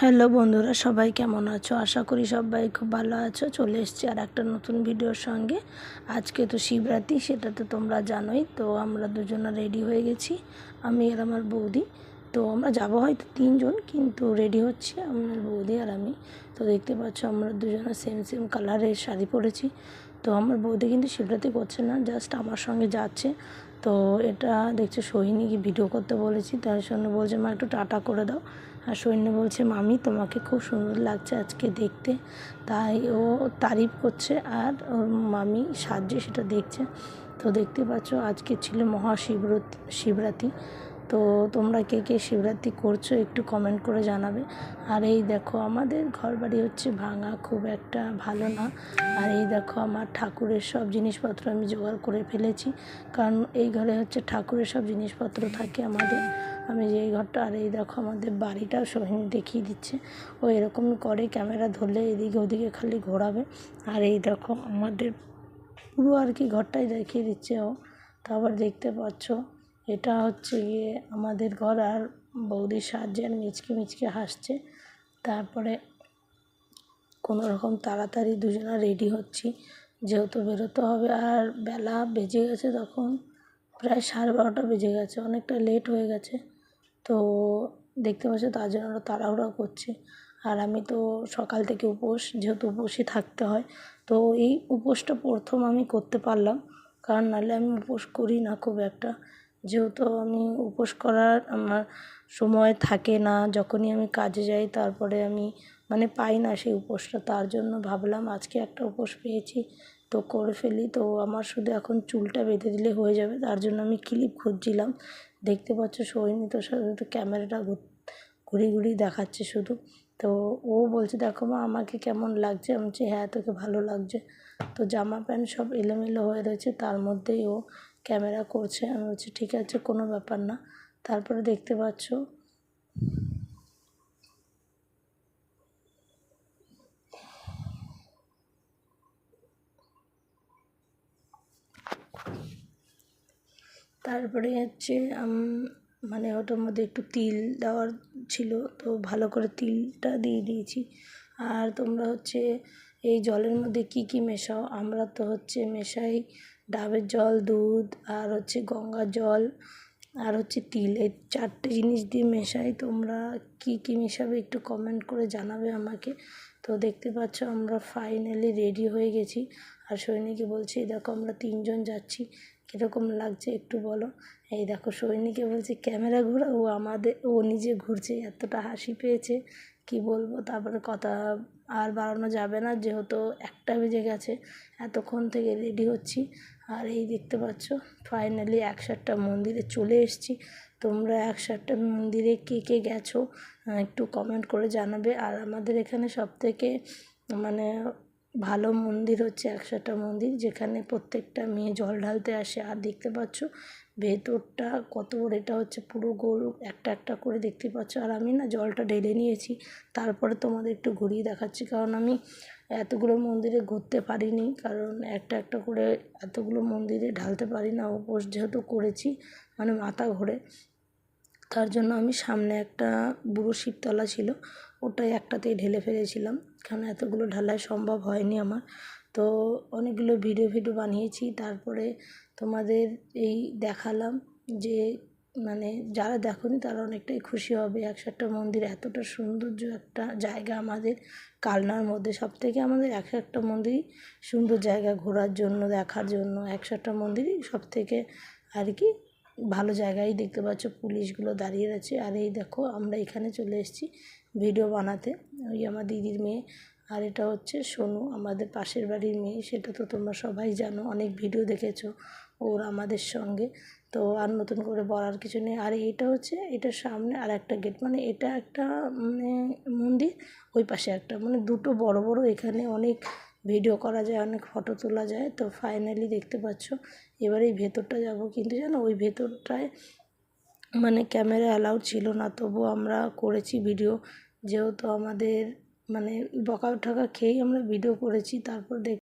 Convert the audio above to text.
Hello বন্ধুরা, সবাই কেমন আছো? আশা করি সবাই খুব ভালো আছো। চলে এসেছি আর একটা নতুন ভিডিওর সঙ্গে। আজকে তো শিবরাত্রি, সেটা তো তোমরা জানোই। তো আমরা দুজনে রেডি হয়ে গেছি, আমি আর আমার বৌদি। তো আমরা যাব হয়তো তিনজন, কিন্তু রেডি হচ্ছে আমার বৌদি আর আমি। তো দেখতে পাচ্ছ আমরা দুজনে সেম সেম কালারের শাড়ি পরেছি। তো আমার বৌদি কিন্তু শিবরাত্রি করছে না জাস্ট আমার সঙ্গে যাচ্ছে। তো এটা দেখছ সোহিনীকে ভিডিও করতে বলেছি। তার জন্য বলছে, মা, একটু টাটা করে দাও। আর সৈন্য বলছে, মামি, তোমাকে খুব সুন্দর লাগছে আজকে দেখতে। তাই ও তারিফ করছে আর ওর মামি সাহায্যে সেটা দেখছে। তো দেখতে পাচ্ছ, আজকে ছিল মহাশিবরাত্রি শিবরাত্রি। তো তোমরা কে কে শিবরাত্রি করছ একটু কমেন্ট করে জানাবে। আর এই দেখো, আমাদের ঘর বাড়ি হচ্ছে ভাঙা, খুব একটা ভালো না। আর এই দেখো, আমার ঠাকুরের সব জিনিসপত্র আমি জোগাড় করে ফেলেছি। কারণ এই ঘরে হচ্ছে ঠাকুরের সব জিনিসপত্র থাকে আমাদের। আমি যে এই ঘরটা, আর এই দেখো আমাদের বাড়িটাও সোহিনী দেখিয়ে দিচ্ছে। ও এরকম করে ক্যামেরা ধরলে এদিকে ওদিকে খালি ঘোরাবে। আর এই দেখো আমাদের পুরো আর কি ঘরটাই দেখিয়ে দিচ্ছে ও। তারপর দেখতে পাচ্ছ, এটা হচ্ছে গিয়ে আমাদের ঘর, আর বৌদির সাহায্যে আর মিচকে মিচকে হাসছে। তারপরে কোনো রকম তাড়াতাড়ি দুজনা রেডি হচ্ছি। যেহেতু বেরোতে হবে, আর বেলা বেজে গেছে তখন, প্রায় সাড়ে বারোটা বেজে গেছে, অনেকটা লেট হয়ে গেছে। তো দেখতে পাচ্ছ তার জন্য ওরা তাড়াহুড়া করছে। আর আমি তো সকাল থেকে উপোস, যেহেতু উপোসই থাকতে হয়, তো এই উপোসটা প্রথম আমি করতে পারলাম। কারণ নাহলে আমি উপোস করি না খুব একটা। যেহেতু আমি উপোস করার আমার সময় থাকে না, যখনই আমি কাজে যাই তারপরে আমি মানে পাই না সেই উপোসটা। তার জন্য ভাবলাম আজকে একটা উপোস পেয়েছি, তো করে ফেলি। তো আমার শুধু এখন চুলটা বেঁধে দিলে হয়ে যাবে। তার জন্য আমি ক্লিপ খুঁজছিলাম। দেখতে পাচ্ছ সৈনিত তো শুধু ক্যামেরাটা ঘুরি ঘুরি দেখাচ্ছে শুধু। তো ও বলছে, দেখো মা, আমাকে কেমন লাগছে? আমি বলছি হ্যাঁ তোকে ভালো লাগছে। তো জামা প্যান্ট সব এলোমেলো হয়ে রয়েছে, তার মধ্যেই ও ক্যামেরা করছে। আমি বলছি, ঠিক আছে, কোনো ব্যাপার না। তারপরে দেখতে পাচ্ছ তারপরে হচ্ছে মানে ওটার মধ্যে একটু তিল দেওয়ার ছিল, তো ভালো করে তিলটা দিয়ে দিয়েছি। আর তোমরা হচ্ছে এই জলের মধ্যে কী কী মেশাও? আমরা তো হচ্ছে মেশাই ডাবের জল, দুধ, আর হচ্ছে গঙ্গা জল, আর হচ্ছে তিল। এই চারটে জিনিস দিয়ে মেশাই। তোমরা কী কী মেশাবে একটু কমেন্ট করে জানাবে আমাকে। তো দেখতে পাচ্ছ আমরা ফাইনালি রেডি হয়ে গেছি। আর সৈনিকে বলছি দেখো আমরা তিনজন যাচ্ছি, কীরকম লাগছে একটু বলো? এই দেখো সৈনিকে বলছি, ক্যামেরা ঘোরা ও আমাদের, ও নিজে ঘুরছে, এতটা হাসি পেয়েছে, কি বলব? তারপরে কথা আর বাড়ানো যাবে না, যেহেতু একটা বেজে গেছে, এতক্ষণ থেকে রেডি হচ্ছি। আর এই দেখতে পাচ্ছ ফাইনালি একসাথটা মন্দিরে চলে এসেছি। তোমরা একসাথটা মন্দিরে কে কে গেছো একটু কমেন্ট করে জানাবে। আর আমাদের এখানে সব থেকে মানে ভালো মন্দির হচ্ছে একসাথে মন্দির যেখানে প্রত্যেকটা মেয়ে জল ঢালতে আসে। আর দেখতে পাচ্ছ ভেতরটা কত বড়, এটা হচ্ছে পুরো গোল একটা একটা করে দেখতে পাচ্ছ। আর আমি না জলটা ঢেলে নিয়েছি, তারপরে তোমাদের একটু ঘুরিয়ে দেখাচ্ছি। কারণ আমি এতগুলো মন্দিরে ঘুরতে পারিনি, কারণ একটা একটা করে এতগুলো মন্দিরে ঢালতে পারি না উপোস যেহেতু করেছি মানে মাথা ঘোরে। তার জন্য আমি সামনে একটা বুড়ো শিবতলা ছিল ওটাই একটাতেই ঢেলে ফেলেছিলাম। কারণ এতগুলো ঢালাই সম্ভব হয়নি আমার। তো অনেকগুলো ভিডিও ভিডিও বানিয়েছি, তারপরে তোমাদের এই দেখালাম যে মানে যারা দেখনি তারা অনেকটাই খুশি হবে। একসাথে মন্দির এতটা সৌন্দর্য একটা জায়গা আমাদের কালনার মধ্যে। সব থেকে আমাদের এক একটা মন্দিরই সুন্দর জায়গা ঘোরার জন্য, দেখার জন্য। একসাথে মন্দিরই সব থেকে আর কি ভালো জায়গায় দেখতে পাচ্ছ পুলিশগুলো দাঁড়িয়ে আছে আর এই দেখো, আমরা এখানে চলে এসেছি ভিডিও বানাতে। ওই আমার দিদির মেয়ে। আর এটা হচ্ছে সোনু, আমাদের পাশের বাড়ির মেয়ে। সেটা তো তোমরা সবাই জানো, অনেক ভিডিও দেখেছ ওর আমাদের সঙ্গে। তো আর নতুন করে বলার কিছু নেই। আর এটা হচ্ছে এটার সামনে আর একটা গেট মানে এটা একটা মানে মন্দির, ওই পাশে একটা। মানে দুটো বড় বড় এখানে অনেক ভিডিও করা যায়, অনেক ফটো তোলা যায়। তো ফাইনালি দেখতে পাচ্ছ, এবার এই ভেতরটা যাব। কিন্তু জানো, ওই ভেতরটায় মানে ক্যামেরা অ্যালাউড ছিল না। তবু আমরা করেছি ভিডিও যেহেতু আমাদের মানে বকা ঠকা খেয়েই আমরা ভিডিও করেছি, তারপর দেখ